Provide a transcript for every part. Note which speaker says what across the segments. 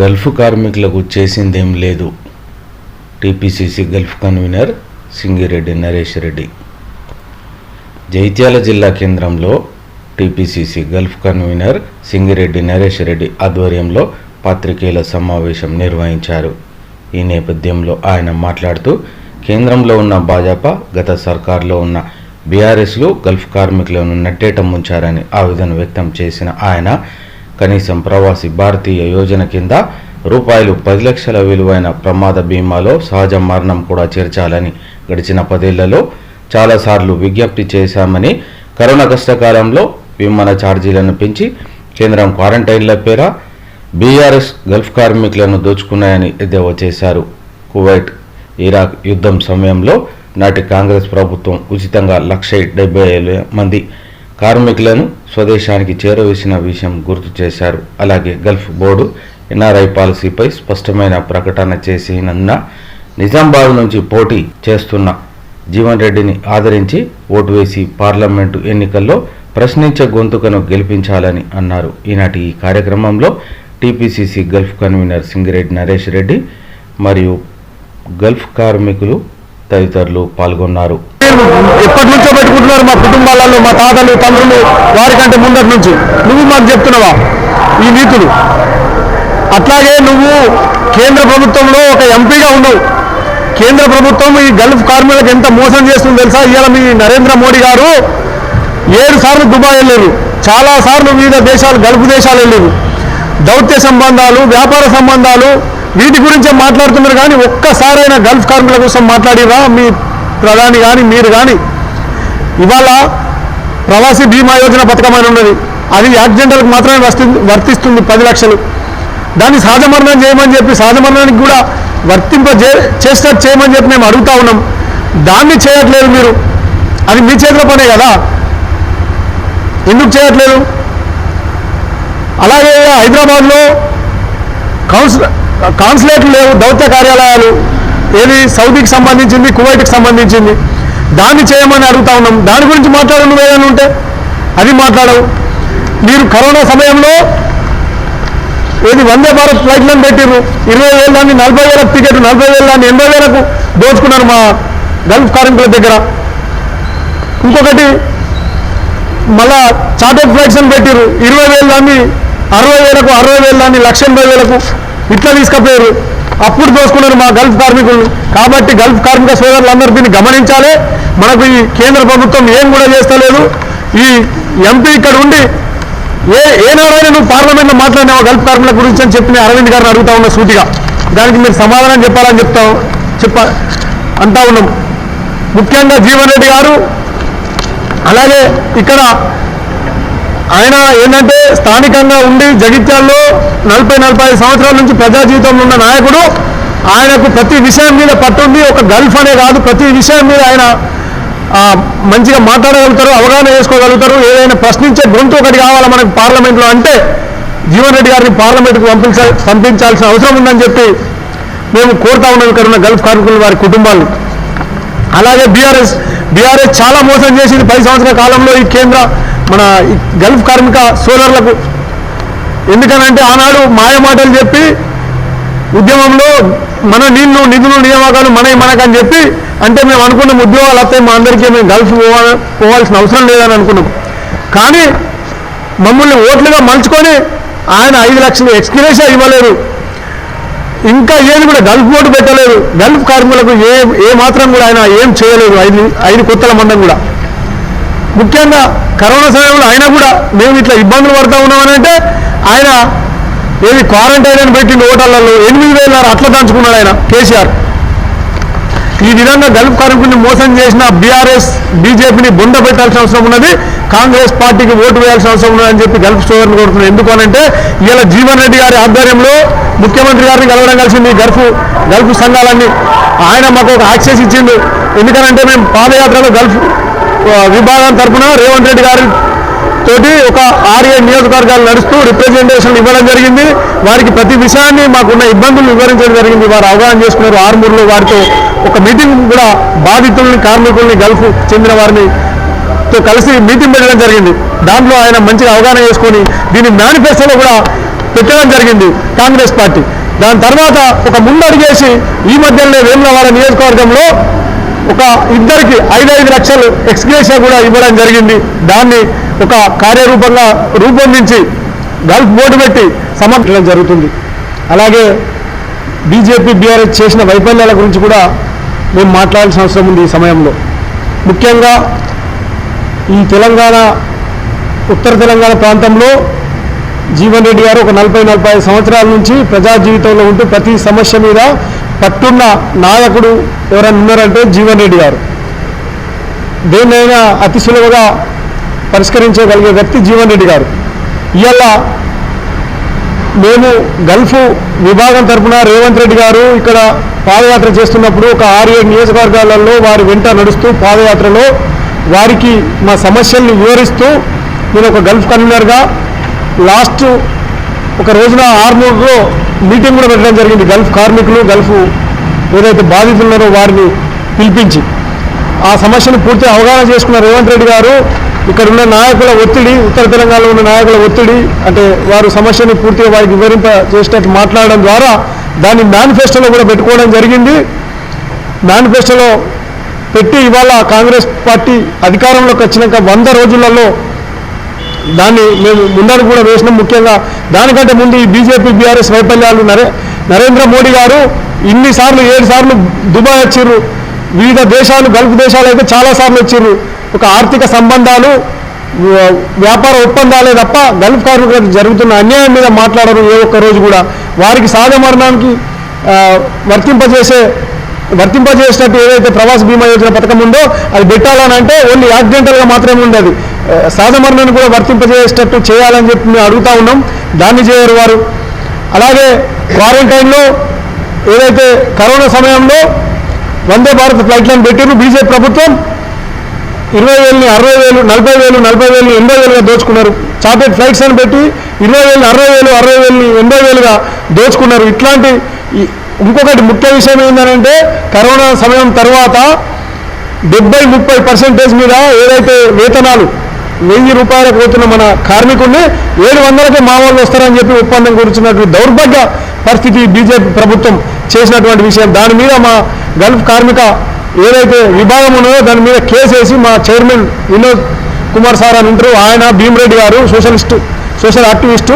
Speaker 1: Gulf కార్మికులకు చేసిందేం లేదు. TPCC Gulf convenor Singireddy Naresh Reddy. Jagtial జిల్లా కేంద్రంలో TPCC Gulf convenor Singireddy Naresh Reddy ఆధ్వర్యంలో పాత్రికేయుల సమావేశం నిర్వహించారు. ఈ నేపథ్యంలో ఆయన మాట్లాడుతూ కేంద్రంలో ఉన్న భాజపా గత సర్కార్లో ఉన్న బీఆర్ఎస్లు గల్ఫ్ కార్మికులను నట్టేట ముంచారని ఆవేదన వ్యక్తం చేసిన ఆయన కనీసం ప్రవాసీ భారతీయ యోజన కింద రూపాయలు పది లక్షల విలువైన ప్రమాద బీమాలో సహజ మరణం కూడా చేర్చాలని గడిచిన పదేళ్ళలో చాలాసార్లు విజ్ఞప్తి చేశామని కరోనా కష్టకాలంలో విమాన ఛార్జీలను పెంచి కేంద్రం క్వారంటైన్ల పేర బీఆర్ఎస్ గల్ఫ్ కార్మికులను దోచుకున్నాయని ఎద్దేవా చేశారు. కువైట్ ఇరాక్ యుద్ధం సమయంలో నాటి కాంగ్రెస్ ప్రభుత్వం ఉచితంగా లక్ష డెబ్బై ఏడు మంది కార్మికులను స్వదేశానికి చేరవేసిన విషయం గుర్తు చేశారు. అలాగే గల్ఫ్ బోర్డు ఎన్ఆర్ఐ పాలసీపై స్పష్టమైన ప్రకటన చేసినందున నిజామాబాద్ నుంచి పోటీ చేస్తున్న జీవన్ రెడ్డిని ఆదరించి ఓటు వేసి పార్లమెంటు ఎన్నికల్లో ప్రశ్నించే గొంతుకను గెలిపించాలని అన్నారు. ఈనాటి ఈ కార్యక్రమంలో TPCC Gulf convenor Singireddy Naresh Reddy మరియు గల్ఫ్ కార్మికులు తదితరులు పాల్గొన్నారు.
Speaker 2: ఎప్పటి నుంచో పెట్టుకుంటున్నారు మా కుటుంబాలలో మా తాతలు తండ్రులు వారికంటే ముందటి నుంచి. నువ్వు మాకు చెప్తున్నావా? ఈ నీతులు. అట్లాగే నువ్వు కేంద్ర ప్రభుత్వంలో ఒక ఎంపీగా ఉన్నావు కేంద్ర ప్రభుత్వం ఈ గల్ఫ్ కార్మికులకు ఎంత మోసం చేస్తుందో తెలుసా? ఇవాళ మీ నరేంద్ర మోడీ గారు ఏడు సార్లు దుబాయ్ వెళ్ళారు చాలా సార్లు వివిధ దేశాలు గల్ఫ్ దేశాలు వెళ్ళారు దౌత్య సంబంధాలు వ్యాపార సంబంధాలు వీటి గురించే మాట్లాడుతున్నారు కానీ ఒక్కసారైనా గల్ఫ్ కార్మికుల కోసం మాట్లాడిరా మీ ప్రధాని కానీ మీరు కానీ ఇవాళ ప్రవాసీ బీమా యోజన పథకం అని ఉన్నది. అది యాక్సిడెంటల్కి మాత్రమే వర్తి- వర్తిస్తుంది పది లక్షలు. దాన్ని సహజమరణం చేయమని చెప్పి సహజమరణానికి కూడా వర్తింప చే- చేయమని చెప్పి మేము అడుగుతా ఉన్నాం. దాన్ని చేయట్లేదు మీరు. అది మీ చేతిలో పనే కదా. ఎందుకు చేయట్లేదు? అలాగే హైదరాబాద్లో కౌన్సిల్ కాన్సులేట్లు లేవు దౌత్య కార్యాలయాలు ఏది సౌదీకి సంబంధించింది కువైట్కి సంబంధించింది. దాన్ని చేయమని అడుగుతా ఉన్నాం. దాని గురించి మాట్లాడు ఏమైనా ఉంటే. అది మాట్లాడవు. మీరు కరోనా సమయంలో ఏది వందే భారత్ ఫ్లైట్లను పెట్టిర్రు. ఇరవై వేల దాన్ని నలభై వేలకు టికెట్ నలభై వేల దాన్ని ఎనభై వేలకు దోచుకున్నారు మా గల్ఫ్ కార్మికుల దగ్గర. ఇంకొకటి మళ్ళా చార్టెడ్ ఫ్లైట్స్ అని పెట్టిర్రు. ఇరవై వేలు దాన్ని అరవై వేలకు అరవై వేలు దాన్ని లక్ష ఎనభై వేలకు ఇట్లా తీసుకుపోయారు. అప్పుడు దోసుకున్నారు మా గల్ఫ్ కార్మికులు. కాబట్టి గల్ఫ్ కార్మిక సోదరులందరూ దీన్ని గమనించాలి. మనకు ఈ కేంద్ర ప్రభుత్వం ఏం కూడా చేస్తలేదు. ఈ ఎంపీ ఇక్కడ ఉండి ఏ ఏనాడైనా నువ్వు పార్లమెంట్లో మాట్లాడినావు గల్ఫ్ కార్మికుల గురించి అని చెప్పి అరవింద్ గారిని అడుగుతా ఉన్నా సూటిగా. దానికి మీరు సమాధానం చెప్పాలని చెప్తాం చెప్ప అంటా ఉన్నాం. ముఖ్యంగా జీవన్ రెడ్డి గారు అలాగే ఇక్కడ ఆయన ఏంటంటే స్థానికంగా ఉండి జగిత్యాల్లో నలభై నలభై ఐదు సంవత్సరాల నుంచి ప్రజా జీవితంలో ఉన్న నాయకుడు. ఆయనకు ప్రతి విషయం మీద పట్టుంది ఒక గల్ఫ్ అనే కాదు ప్రతి విషయం మీద ఆయన మంచిగా మాట్లాడగలుగుతారు అవగాహన చేసుకోగలుగుతారు. ఏదైనా ప్రశ్నించే గొంతు ఒకటి కావాలా మనకు పార్లమెంట్లో అంటే జీవన్ రెడ్డి గారిని పార్లమెంట్కు పంపించ పంపించాల్సిన అవసరం ఉందని చెప్పి మేము కోరుతా ఉన్నాం ఇక్కడ ఉన్న గల్ఫ్ కార్మికులు వారి కుటుంబాలను అలాగే బీఆర్ఎస్ బీఆర్ఎస్ చాలా మోసం చేసింది. పది సంవత్సరాల కాలంలో ఈ కేంద్ర మన గల్ఫ్ కార్మిక సోదరులకు ఎందుకనంటే ఆనాడు మాయ మాటలు చెప్పి ఉద్యమంలో మన నీళ్ళు నిధులు నియామకాలు మనవి మనకని చెప్పి అంటే మేము అనుకున్నాం ఉద్యోగాలు వస్తాయి మా అందరికీ మేము గల్ఫ్ పోవాలి పోవాల్సిన అవసరం లేదని అనుకున్నాం. కానీ మమ్మల్ని ఓట్లుగా మలుచుకొని ఆయన ఐదు లక్షలు ఎక్స్క్రేషన్ ఇవ్వలేదు. ఇంకా ఏది కూడా గల్ఫ్ బోర్డు పెట్టలేదు. గల్ఫ్ కార్మికులకు ఏ ఏ మాత్రం కూడా ఆయన ఏం చేయలేదు. ఐదు ఐదు కొత్తల మందం కూడా. ముఖ్యంగా కరోనా సమయంలో అయినా కూడా మేము ఇట్లా ఇబ్బందులు పడతా ఉన్నామని అంటే ఆయన ఏది క్వారంటైన్ అని పెట్టిండు హోటళ్ళలో ఎనిమిది వేల అట్లా దంచుకున్నాడు ఆయన కేసీఆర్. ఈ విధంగా గల్ఫ్ కార్మికుల్ని మోసం చేసిన బీఆర్ఎస్ బీజేపీని బొంద పెట్టాల్సిన అవసరం ఉన్నది. కాంగ్రెస్ పార్టీకి ఓటు వేయాల్సిన అవసరం ఉన్నదని చెప్పి గల్ఫ్ సోదరులు కోరుతున్నాను ఎందుకు అనంటే ఇలా జీవన్ రెడ్డి గారి ఆధ్వర్యంలో ముఖ్యమంత్రి గారిని కలవడం కలిసింది ఈ గల్ఫ్ గల్ఫ్ సంఘాలన్నీ. ఆయన మాకు ఒక యాక్సెస్ ఇచ్చిండు. ఎందుకనంటే మేము పాదయాత్రలో గల్ఫ్ విభాగం తరఫున రేవంత్ రెడ్డి గారి తోటి ఒక ఆరు ఏడు నియోజకవర్గాలు నడుస్తూ రిప్రజెంటేషన్ ఇవ్వడం జరిగింది. వారికి ప్రతి విషయాన్ని మాకున్న ఇబ్బందులు వివరించడం జరిగింది. వారు అవగాహన చేసుకున్నారు. ఆరుమూరులో వారితో ఒక మీటింగ్ కూడా బాధితుల్ని కార్మికుల్ని గల్ఫ్ చెందిన వారిని తో కలిసి మీటింగ్ పెట్టడం జరిగింది. దాంట్లో ఆయన మంచిగా అవగాహన చేసుకొని దీని మేనిఫెస్టోలో కూడా పెట్టడం జరిగింది కాంగ్రెస్ పార్టీ. దాని తర్వాత ఒక ముందడుగేసి ఈ మధ్యలోనే వేములవాడ నియోజకవర్గంలో ఒక ఇద్దరికి ఐదైదు లక్షలు ఎక్స్గ్రేషియా కూడా ఇవ్వడం జరిగింది. దాన్ని ఒక కార్యరూపంగా రూపొందించి గల్ఫ్ బోర్డు పెట్టి సమర్పించడం జరుగుతుంది. అలాగే బీజేపీ బీఆర్ఎస్ చేసిన వైఫల్యాల గురించి కూడా మేము మాట్లాడాల్సిన అవసరం ఉంది ఈ సమయంలో. ముఖ్యంగా ఈ తెలంగాణ ఉత్తర తెలంగాణ ప్రాంతంలో జీవన్ రెడ్డి గారు ఒక నలభై నలభై సంవత్సరాల నుంచి ప్రజా జీవితంలో ఉంటూ ప్రతి సమస్య మీద పట్టున్న నాయకుడు ఎవరైనా ఉన్నారంటే జీవన్ రెడ్డి గారు. దేన్నైనా అతి సులువుగా పరిష్కరించగలిగే వ్యక్తి జీవన్ రెడ్డి గారు. ఇవాళ మేము గల్ఫ్ విభాగం తరపున రేవంత్ రెడ్డి గారు ఇక్కడ పాదయాత్ర చేస్తున్నప్పుడు ఒక ఆరు ఏడు నియోజకవర్గాలలో వారి వెంట నడుస్తూ పాదయాత్రలో వారికి మా సమస్యల్ని వివరిస్తూ నేను ఒక గల్ఫ్ కన్వీనర్గా లాస్ట్ ఒక రోజున ఆర్మూర్లో మీటింగ్ కూడా పెట్టడం జరిగింది. గల్ఫ్ కార్మికులు గల్ఫ్ ఏదైతే బాధితులు ఉన్నారో వారిని పిలిపించి ఆ సమస్యను పూర్తి అవగాహన చేసుకున్న రేవంత్ రెడ్డి గారు ఇక్కడ ఉన్న నాయకుల ఒత్తిడి ఉత్తర తెలంగాణలో ఉన్న నాయకుల ఒత్తిడి అంటే వారు సమస్యని పూర్తిగా వారికి వివరింప చేసినట్టు మాట్లాడడం ద్వారా దాన్ని మేనిఫెస్టోలో కూడా పెట్టుకోవడం జరిగింది. మేనిఫెస్టోలో పెట్టి ఇవాళ కాంగ్రెస్ పార్టీ అధికారంలోకి వచ్చినాక వంద రోజులలో దాన్ని మేము ముందర కూడా వేసినాం ముఖ్యంగా. దానికంటే ముందు ఈ బీజేపీ బీఆర్ఎస్ వైఫల్యాలు నరే నరేంద్ర మోడీ గారు ఇన్నిసార్లు ఏడు సార్లు దుబాయ్ వచ్చిర్రు. వివిధ దేశాలు గల్ఫ్ దేశాలు అయితే చాలా సార్లు వచ్చిర్రు. ఒక ఆర్థిక సంబంధాలు వ్యాపార ఒప్పందాలే తప్ప గల్ఫ్ కార్మికులకు జరుగుతున్న అన్యాయం మీద మాట్లాడరు ఏ ఒక్క రోజు కూడా. వారికి సాధమరణానికి వర్తింపజేసే వర్తింపజేసినట్టు ఏదైతే ప్రవాస బీమా యోజన పథకం ఉందో అది పెట్టాలని అంటే ఓన్లీ యాక్సిడెంటల్గా మాత్రమే ఉండదు. సాధమరణాన్ని కూడా వర్తింపజేసేటట్టు చేయాలని చెప్పి మేము అడుగుతా ఉన్నాం. దాన్ని చేయరు వారు. అలాగే క్వారంటైన్లో ఏదైతే కరోనా సమయంలో వందే భారత్ ఫ్లైట్లను పెట్టిరు బీజేపీ ప్రభుత్వం ఇరవై వేలని అరవై వేలు నలభై వేలు నలభై వేలు ఎనభై వేలుగా దోచుకున్నారు. చార్టెడ్ ఫ్లైట్స్ అని పెట్టి ఇరవై వేలు అరవై వేలు అరవై వేలని ఎనభై వేలుగా దోచుకున్నారు. ఇట్లాంటి ఇంకొకటి ముఖ్య విషయం ఏంటంటే కరోనా సమయం తర్వాత డెబ్బై ముప్పై పర్సెంటేజ్ మీద ఏదైతే వేతనాలు వెయ్యి రూపాయలకు పోతున్న మన కార్మికుల్ని ఏడు వందలకే మా వాళ్ళు వస్తారని చెప్పి ఒప్పందం కూర్చున్నటువంటి దౌర్భాగ్య పరిస్థితి బీజేపీ ప్రభుత్వం చేసినటువంటి విషయం. దాని మీద మా గల్ఫ్ కార్మిక ఏదైతే విభాగం ఉన్నదో దాని మీద కేసు వేసి మా చైర్మన్ వినోద్ కుమార్ సార్ అని ఉంటారు. ఆయన భీమరెడ్డి గారు సోషలిస్టు సోషల్ యాక్టివిస్టు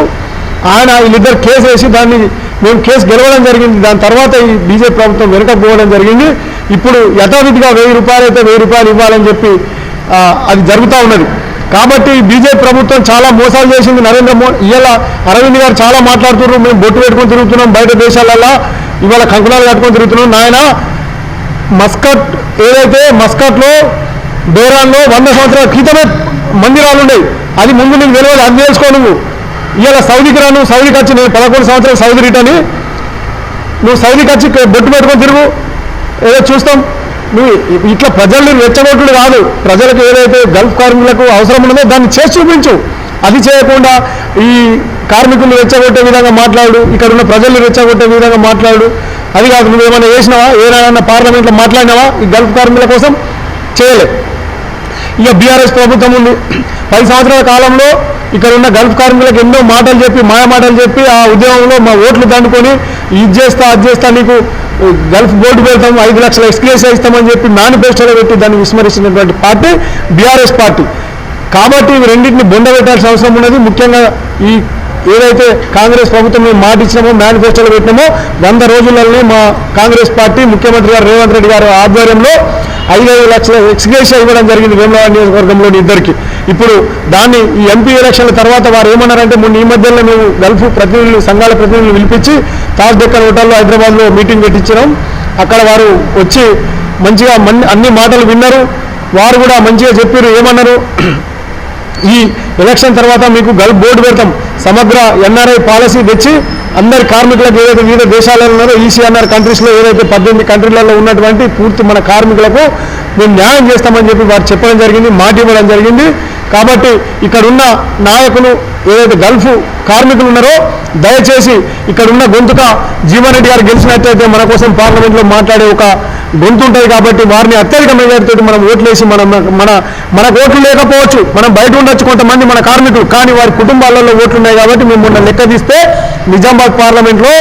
Speaker 2: ఆయన వీళ్ళిద్దరు కేసు వేసి దాన్ని మేము కేసు గెలవడం జరిగింది. దాని తర్వాత ఈ బీజేపీ ప్రభుత్వం వెనుకపోవడం జరిగింది. ఇప్పుడు యథావిధిగా వెయ్యి రూపాయలు అయితే వెయ్యి రూపాయలు ఇవ్వాలని చెప్పి అది జరుగుతూ ఉన్నది. కాబట్టి బీజేపీ ప్రభుత్వం చాలా మోసాలు చేసింది. నరేంద్ర మోడీ ఇవాళ అరవింద్ గారు చాలా మాట్లాడుతున్నారు. మేము బొట్టు పెట్టుకొని తిరుగుతున్నాం. బయట దేశాలల్లో ఇవాళ కంకణాలు కట్టుకొని తిరుగుతున్నాం. నాయన మస్కట్ ఏదైతే మస్కట్లో డోరాన్లో వంద సంవత్సరాల క్రితమే మందిరాలు ఉన్నాయి అది ముందు నీకు తెలియదు. అది తెలుసుకో నువ్వు. ఇలా సౌదీకి రాను సౌదీకి వచ్చి నేను పదకొండు సంవత్సరాలు సౌదీ రిటర్ని నువ్వు సౌదీకి వచ్చి బొట్టు పెట్టుకొని తిరుగు. ఏదో చూస్తాం. నువ్వు ఇట్లా ప్రజల్ని రెచ్చగొట్టుడు కాదు. ప్రజలకు ఏదైతే గల్ఫ్ కార్మికులకు అవసరం ఉన్నదో దాన్ని చేసి చూపించు. అది చేయకుండా ఈ కార్మికులు రెచ్చగొట్టే విధంగా మాట్లాడు. ఇక్కడ ఉన్న ప్రజల్ని రెచ్చగొట్టే విధంగా మాట్లాడు. అది కాదు నువ్వు ఏమైనా చేసినావా? ఏదైనా పార్లమెంట్లో మాట్లాడినావా? ఈ గల్ఫ్ కార్మికుల కోసం చేయలేదు ఇక బీఆర్ఎస్ ప్రభుత్వం ఉంది. పది సంవత్సరాల కాలంలో ఇక్కడ ఉన్న గల్ఫ్ కార్మికులకు ఎన్నో మాటలు చెప్పి మాయ మాటలు చెప్పి ఆ ఉద్యమంలో మా ఓట్లు దండుకొని ఇది చేస్తా అది చేస్తా నీకు గల్ఫ్ బోర్డు పెడతాం ఐదు లక్షల ఎక్స్క్రేస్ ఇస్తామని చెప్పి మేనిఫెస్టోలో పెట్టి దాన్ని విస్మరిస్తున్నటువంటి పార్టీ బీఆర్ఎస్ పార్టీ. కాబట్టి ఇవి రెండింటిని బొండబెట్టాల్సిన అవసరం ఉన్నది. ముఖ్యంగా ఈ ఏదైతే కాంగ్రెస్ ప్రభుత్వం మేము మాట ఇచ్చినామో మేనిఫెస్టోలో పెట్టినామో వంద రోజులలోనే మా కాంగ్రెస్ పార్టీ ముఖ్యమంత్రి గారు రేవంత్ రెడ్డి గారు ఆధ్వర్యంలో ఐదైదు లక్షల ఎక్స్గ్రేషన్ ఇవ్వడం జరిగింది వేములవాడ నియోజకవర్గంలోని ఇద్దరికి. ఇప్పుడు దాన్ని ఈ ఎంపీ ఎలక్షన్ల తర్వాత వారు ఏమన్నారంటే మొన్న ఈ మధ్యలో మేము గల్ఫ్ ప్రతినిధులు సంఘాల ప్రతినిధులు పిలిపించి తాజ్ డెక్కన్ హోటల్లో హైదరాబాద్లో మీటింగ్ పెట్టించినాం. అక్కడ వారు వచ్చి మంచిగా మన్- అన్ని మాటలు విన్నారు. వారు కూడా మంచిగా చెప్పారు ఏమన్నారు? ఈ ఎలక్షన్ తర్వాత మీకు గల్ఫ్ బోర్డు పెడతాం. సమగ్ర ఎన్ఆర్ఐ పాలసీ తెచ్చి అందరి కార్మికులకు ఏదైతే వివిధ దేశాలలో ఉన్నారో ఈసీఎన్ఆర్ కంట్రీస్లో ఏదైతే పద్దెనిమిది కంట్రీలలో ఉన్నటువంటి పూర్తి మన కార్మికులకు మేము న్యాయం చేస్తామని చెప్పి వారు చెప్పడం జరిగింది మాట ఇవ్వడం జరిగింది. కాబట్టి ఇక్కడున్న నాయకులు ఏదైతే గల్ఫ్ కార్మికులు ఉన్నారో దయచేసి ఇక్కడున్న గొంతుక జీవన్ రెడ్డి గారు గెలిచినట్టయితే మన కోసం పార్లమెంట్లో మాట్లాడే ఒక గొంతు ఉంటుంది కాబట్టి వారిని అత్యధిక మెజారిటీతో మనం ఓట్లేసి మనం మన మనకు ఓట్లు లేకపోవచ్చు మనం బయట ఉండొచ్చు కొంతమంది మన కార్మికులు కానీ వారి కుటుంబాలలో ఓట్లు ఉన్నాయి కాబట్టి మేము మొన్న లెక్క తీస్తే నిజామాబాద్ పార్లమెంట్లో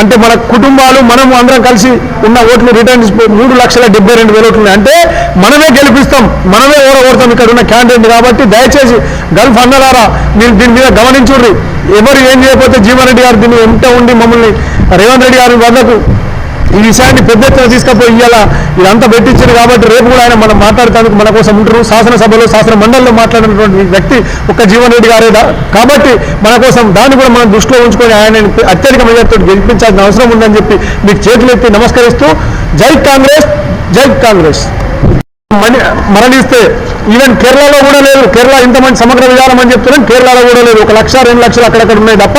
Speaker 2: అంటే మన కుటుంబాలు మనం అందరం కలిసి ఉన్న ఓట్లు రిటర్న్ మూడు లక్షల డెబ్బై రెండు వేల ఓట్లు అంటే మనమే గెలిపిస్తాం. మనమే ఓడగొడతాం ఇక్కడ ఉన్న క్యాండిడేట్ కాబట్టి దయచేసి గల్ఫ్ అన్నలారా మీరు దీని మీద గమనించుర్రి. ఎవరు ఏం చేయకపోతే జీవన్ రెడ్డి గారు దీన్ని ఎంత ఉండి మమ్మల్ని రేవంత్ రెడ్డి గారి వద్దకు ఈ విషయాన్ని పెద్ద ఎత్తున తీసుకపోయి ఇవాళ ఇదంతా పెట్టించారు కాబట్టి రేపు కూడా ఆయన మనం మాట్లాడటానికి మన కోసం ఉంటారు. శాసనసభలో శాసన మండలిలో మాట్లాడినటువంటి వ్యక్తి ఒక్క జీవన్ రెడ్డి గారే కాబట్టి మన కోసం దాన్ని కూడా మనం దృష్టిలో ఉంచుకొని ఆయన అత్యధిక మెజార్టీతో గెలిపించాల్సిన అవసరం ఉందని చెప్పి మీకు చేతులు ఎత్తి నమస్కరిస్తూ జై కాంగ్రెస్ జై కాంగ్రెస్. మరణిస్తే. ఈవెన్ కేరళలో కూడా లేదు. కేరళ ఇంతమంది సమగ్ర విధానం అని చెప్తున్నాం. కేరళలో కూడా లేదు. ఒక లక్ష రెండు లక్షలు అక్కడక్కడ ఉన్నాయి తప్ప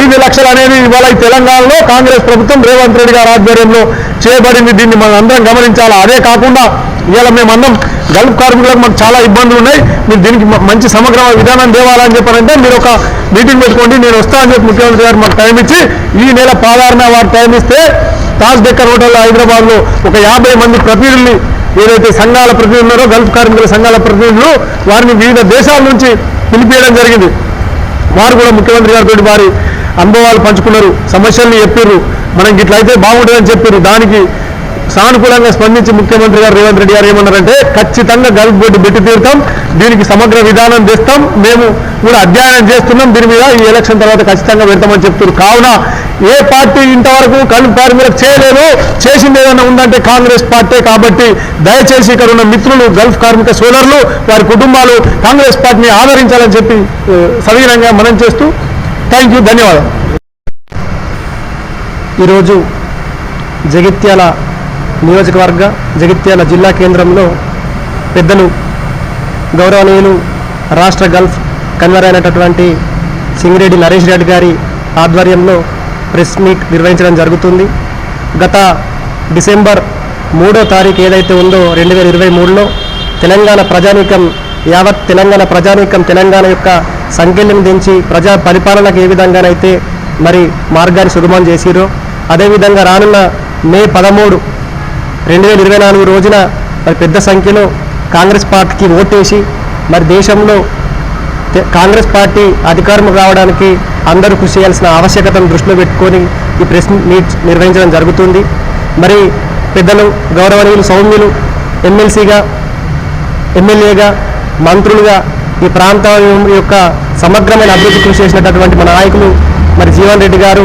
Speaker 2: ఐదు లక్షలు అనేది ఇవాళ ఈ తెలంగాణలో కాంగ్రెస్ ప్రభుత్వం రేవంత్ రెడ్డి గారి ఆధ్వర్యంలో చేయబడింది. దీన్ని మనం అందరం గమనించాలి? అదే కాకుండా ఇవాళ మేమందరం గల్ఫ్ కార్మికులకు మాకు చాలా ఇబ్బందులు ఉన్నాయి. మీరు దీనికి మంచి సమగ్ర విధానం తేవాలని చెప్పారంటే మీరు ఒక మీటింగ్ పెట్టుకోండి నేను వస్తా అని చెప్పి ముఖ్యమంత్రి గారు మాకు టైం ఇచ్చి ఈ నెల పాదారణ వారు టైం ఇస్తే తాజ్ డెక్కర్ హోటల్ హైదరాబాద్లో ఒక యాభై మంది ప్రతినిధుల్ని ఏదైతే సంఘాల ప్రతినిధులు ఉన్నారో గల్ఫ్ కార్మికుల సంఘాల ప్రతినిధులు వారిని వివిధ దేశాల నుంచి పిలిపియడం జరిగింది. వారు కూడా ముఖ్యమంత్రి గారితో వారి అనుభవాలు పంచుకున్నారు. సమస్యల్ని చెప్పారు మనం ఇట్లయితే బాగుంటుందని చెప్పారు దానికి సానుకూలంగా స్పందించి ముఖ్యమంత్రి గారు రేవంత్ రెడ్డి గారు ఏమన్నారంటే ఖచ్చితంగా గల్ఫ్ బోర్డు పెట్టి తీరుతాం దీనికి సమగ్ర విధానం తెస్తాం మేము కూడా అధ్యయనం చేస్తున్నాం దీని మీద ఈ ఎలక్షన్ తర్వాత ఖచ్చితంగా పెడతామని చెప్తారు కావున ఏ పార్టీ ఇంతవరకు గల్ఫ్ కార్మికులకు చేయలేదు చేసింది ఏదైనా ఉందంటే కాంగ్రెస్ పార్టీ కాబట్టి దయచేసి ఇక్కడ ఉన్న మిత్రులు గల్ఫ్ కార్మిక సోదరులు వారి కుటుంబాలు కాంగ్రెస్ పార్టీని ఆదరించాలని చెప్పి సవీరంగా మనం చేస్తూ థ్యాంక్ యూ ధన్యవాదాలు. ఈరోజు జగిత్యాల నియోజకవర్గ జగిత్యాల జిల్లా కేంద్రంలో పెద్దలు గౌరవనీయులు రాష్ట్ర గల్ఫ్ కన్వీనర్ అయినటువంటి సింగిరెడ్డి నరేష్ రెడ్డి గారి ఆధ్వర్యంలో ప్రెస్ మీట్ నిర్వహించడం జరుగుతుంది. గత డిసెంబర్ మూడో తారీఖు ఏదైతే ఉందో రెండు వేల ఇరవై మూడులో తెలంగాణ ప్రజానీకం యావత్ తెలంగాణ ప్రజానీకం తెలంగాణ యొక్క సంఖ్యలను దించి ప్రజా పరిపాలనకు ఏ విధంగానైతే మరి మార్గాన్ని సుగమం చేసిరో అదేవిధంగా రానున్న మే పదమూడు రెండు వేల ఇరవై నాలుగు రోజున మరి పెద్ద సంఖ్యలో కాంగ్రెస్ పార్టీకి ఓటేసి మరి దేశంలో కాంగ్రెస్ పార్టీ అధికారం రావడానికి అందరూ కృషి చేయాల్సిన ఆవశ్యకతను దృష్టిలో పెట్టుకొని ఈ ప్రెస్ మీట్ నిర్వహించడం జరుగుతుంది. మరి పెద్దలు గౌరవనీయులు సౌమ్యులు ఎమ్మెల్సీగా ఎమ్మెల్యేగా మంత్రులుగా ఈ ప్రాంతం యొక్క సమగ్రమైన అభివృద్ధి కృషి చేసినటువంటి మన నాయకులు మరి జీవన్ రెడ్డి గారు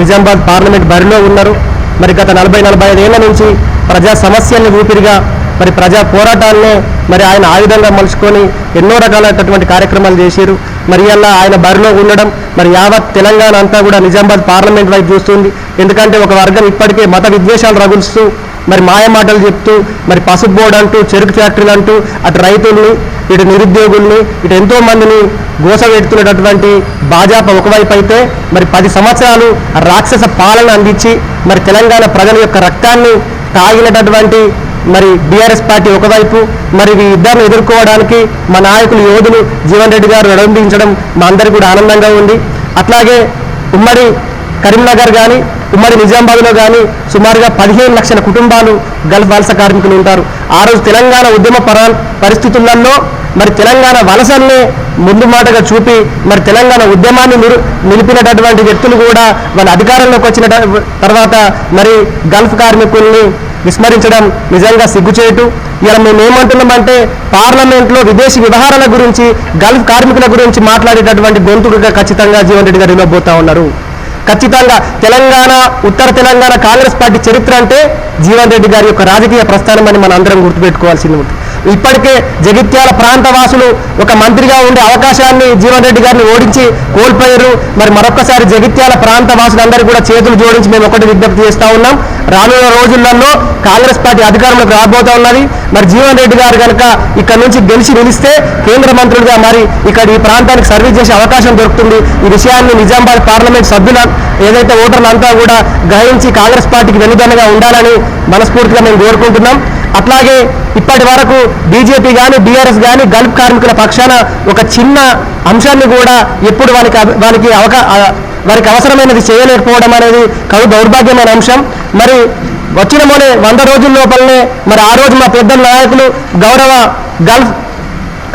Speaker 2: నిజామాబాద్ పార్లమెంట్ బరిలో ఉన్నారు. మరి గత నలభై నలభై ఐదేళ్ళ నుంచి ప్రజా సమస్యల్ని ఊపిరిగా మరి ప్రజా పోరాటాలనే మరి ఆయన ఆయుధంగా మలుచుకొని ఎన్నో రకాలైనటువంటి కార్యక్రమాలు చేశారు. మరి అలా ఆయన బరిలో ఉండడం మరి యావత్ తెలంగాణ అంతా కూడా నిజామాబాద్ పార్లమెంట్ వైపు చూస్తుంది. ఎందుకంటే ఒక వర్గం ఇప్పటికే మత విద్వేషాలు రగులుస్తూ మరి మాయమాటలు చెప్తూ మరి పసుపు బోర్డు అంటూ చెరుకు ఫ్యాక్టరీలు అంటూ అటు రైతుల్ని ఇటు నిరుద్యోగుల్ని ఇటు ఎంతో మందిని గోసవెడుతున్నటువంటి భాజపా ఒకవైపు అయితే మరి పది సంవత్సరాలు రాక్షస పాలన అందించి మరి తెలంగాణ ప్రజల యొక్క రక్తాన్ని తాగినటువంటి మరి బీఆర్ఎస్ పార్టీ ఒకవైపు మరి ఈ ఇద్దరిని ఎదుర్కోవడానికి మా నాయకులు యోధులు జీవన్ రెడ్డి గారు నడందించడం మా అందరికీ కూడా ఆనందంగా ఉంది. అట్లాగే ఉమ్మడి కరీంనగర్ కానీ ఉమ్మడి నిజామాబాద్లో కానీ సుమారుగా పదిహేను లక్షల కుటుంబాలు గల్ఫ్ వలస కార్మికులు ఉంటారు. ఆ రోజు తెలంగాణ ఉద్యమ పర పరిస్థితులలో మరి తెలంగాణ వలసల్ని ముందు మాటగా చూపి మరి తెలంగాణ ఉద్యమాన్ని నిరు నిలిపినటువంటి వ్యక్తులు కూడా వాళ్ళ అధికారంలోకి వచ్చిన తర్వాత మరి గల్ఫ్ కార్మికుల్ని విస్మరించడం నిజంగా సిగ్గుచేటు. ఇలా మేము ఏమంటున్నామంటే పార్లమెంట్లో విదేశీ వ్యవహారాల గురించి గల్ఫ్ కార్మికుల గురించి మాట్లాడేటటువంటి గొంతుడుగా ఖచ్చితంగా జీవన్ రెడ్డి గారు ఇవ్వబోతా ఉన్నారు. ఖచ్చితంగా తెలంగాణ ఉత్తర తెలంగాణ కాంగ్రెస్ పార్టీ చరిత్ర అంటే జీవన్ రెడ్డి గారి యొక్క రాజకీయ ప్రస్థానం అని మనం అందరం గుర్తుపెట్టుకోవాల్సింది ఉంటుంది.
Speaker 3: ఇప్పటికే జగిత్యాల ప్రాంత వాసులు ఒక మంత్రిగా ఉండే అవకాశాన్ని జీవన్ రెడ్డి గారిని ఓడించి కోల్పోయారు. మరి మరొకసారి జగిత్యాల ప్రాంత వాసులందరూ కూడా చేతులు జోడించి మేము ఒకటి విజ్ఞప్తి చేస్తా ఉన్నాం. రానున్న రోజులలో కాంగ్రెస్ పార్టీ అధికారంలోకి రాబోతా ఉన్నది. మరి జీవన్ రెడ్డి గారు కనుక ఇక్కడ నుంచి గెలిచి నిలిస్తే కేంద్ర మంత్రులుగా మరి ఇక్కడ ఈ ప్రాంతానికి సర్వీస్ చేసే అవకాశం దొరుకుతుంది. ఈ విషయాన్ని నిజామాబాద్ పార్లమెంట్ సభ్యుల ఏదైతే ఓటర్లంతా కూడా గ్రహించి కాంగ్రెస్ పార్టీకి వెనుదన్నగా ఉండాలని మనస్ఫూర్తిగా మేము కోరుకుంటున్నాం. అట్లాగే ఇప్పటి వరకు బీజేపీ కానీ బీఆర్ఎస్ కానీ గల్ఫ్ కార్మికుల పక్షాన ఒక చిన్న అంశాన్ని కూడా ఎప్పుడు వారికి అభి- వారికి అవకా వారికి అవసరమైనది చేయలేకపోవడం అనేది కడు దౌర్భాగ్యమైన అంశం. మరి వచ్చిన మొనే వంద రోజుల లోపలనే మరి ఆ రోజు మా పెద్ద నాయకులు గౌరవ గల్ఫ్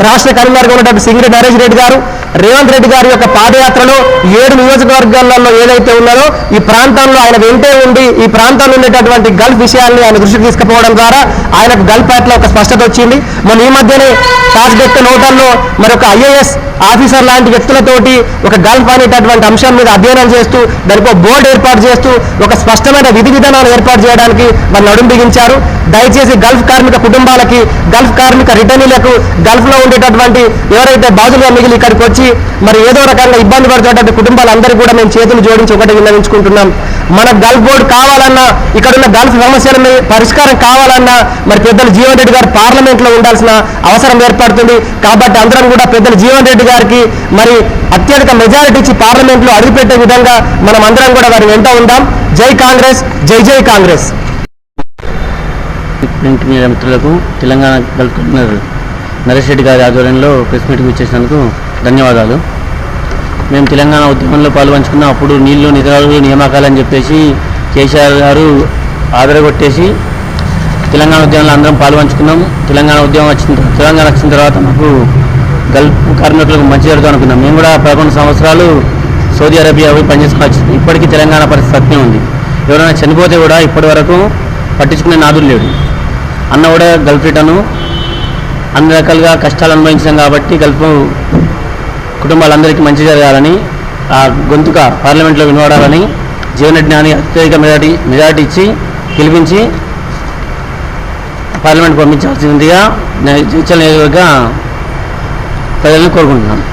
Speaker 3: రాష్ట్ర కన్వీనర్గా ఉన్నటువంటి సింగిరెడ్డి నరేష్ రెడ్డి గారు రేవంత్ రెడ్డి గారి యొక్క పాదయాత్రలో ఏడు నియోజకవర్గాలలో ఏదైతే ఉన్నదో ఈ ప్రాంతంలో ఆయన వెంటే ఉండి ఈ ప్రాంతంలో ఉండేటటువంటి గల్ఫ్ విషయాన్ని ఆయన దృష్టికి తీసుకుపోవడం ద్వారా ఆయనకు గల్ఫ్ పట్ల ఒక స్పష్టత వచ్చింది. మన ఈ మధ్యనే తాజ్ నోటల్లో మరి ఒక ఐఏఎస్ ఆఫీసర్ లాంటి వ్యక్తులతోటి ఒక గల్ఫ్ అనేటటువంటి అంశం మీద అధ్యయనం చేస్తూ దానికి బోర్డు ఏర్పాటు చేస్తూ ఒక స్పష్టమైన విధి విధానాలు ఏర్పాటు చేయడానికి వాళ్ళు నడుం బిగించారు. దయచేసి గల్ఫ్ కార్మిక కుటుంబాలకి గల్ఫ్ కార్మిక రిటర్నీలకు గల్ఫ్లో ఉండేటటువంటి ఎవరైతే బాధులుగా మిగిలి ఇక్కడికి వచ్చి మరి ఏదో రకంగా ఇబ్బంది పడుతున్నటువంటి కుటుంబాలందరూ కూడా మేము చేతులు జోడించి ఒకటి విన్నవించుకుంటున్నాం. మన గల్ఫ్ బోర్డు కావాలన్నా ఇక్కడున్న గల్ఫ్ సమస్యల పరిష్కారం కావాలన్నా మరి పెద్దలు జీవన్ రెడ్డి గారు పార్లమెంట్లో ఉండాల్సిన అవసరం ఏర్పడుతుంది. కాబట్టి అందరం కూడా పెద్దలు జీవన్ రెడ్డి గారికి మరి అత్యధిక మెజారిటీ ఇచ్చి పార్లమెంట్లో అడుగుపెట్టే విధంగా మనం అందరం కూడా వారి వెంట ఉందాం. జై కాంగ్రెస్ జై జై కాంగ్రెస్.
Speaker 4: ప్రింట్ మీడియా మిత్రులకు తెలంగాణ గల్ఫ్ నరేష్ రెడ్డి గారి ఆధ్వర్యంలో ప్రెస్ మీటింగ్ ఇచ్చేసినందుకు ధన్యవాదాలు. మేము తెలంగాణ ఉద్యమంలో పాల్పంచుకున్న అప్పుడు నీళ్ళు నిధులు నియామకాలని చెప్పేసి కేసీఆర్ గారు ఆదరగొట్టేసి తెలంగాణ ఉద్యమంలో అందరం పాల్పంచుకున్నాం. తెలంగాణ ఉద్యమం వచ్చిన తెలంగాణ వచ్చిన తర్వాత మాకు గల్ఫ్ కార్మికులకు మంచి జరుగుతుంది అనుకున్నాం. మేము కూడా పదకొండు సంవత్సరాలు సౌదీ అరేబియా పోయి పనిచేసుకుని వచ్చింది ఇప్పటికీ తెలంగాణ పరిస్థితి అట్నే ఉంది. ఎవరైనా చనిపోతే కూడా ఇప్పటి వరకు పట్టించుకునే నాదులు లేడు. అన్న కూడా గల్ఫ్ రిటర్ను అన్ని రకాలుగా కష్టాలు అనుభవించాం కాబట్టి గల్ఫ్ కుటుంబాలందరికీ మంచి జరగాలని ఆ గొంతుక పార్లమెంట్లో వినవడాలని జీవన్ అత్యధిక మెజార్టీ మెజార్టీ ఇచ్చి గెలిపించి పార్లమెంట్ పంపించాల్సిందిగా నేను నియోజకవర్గ ప్రజలను కోరుకుంటున్నాను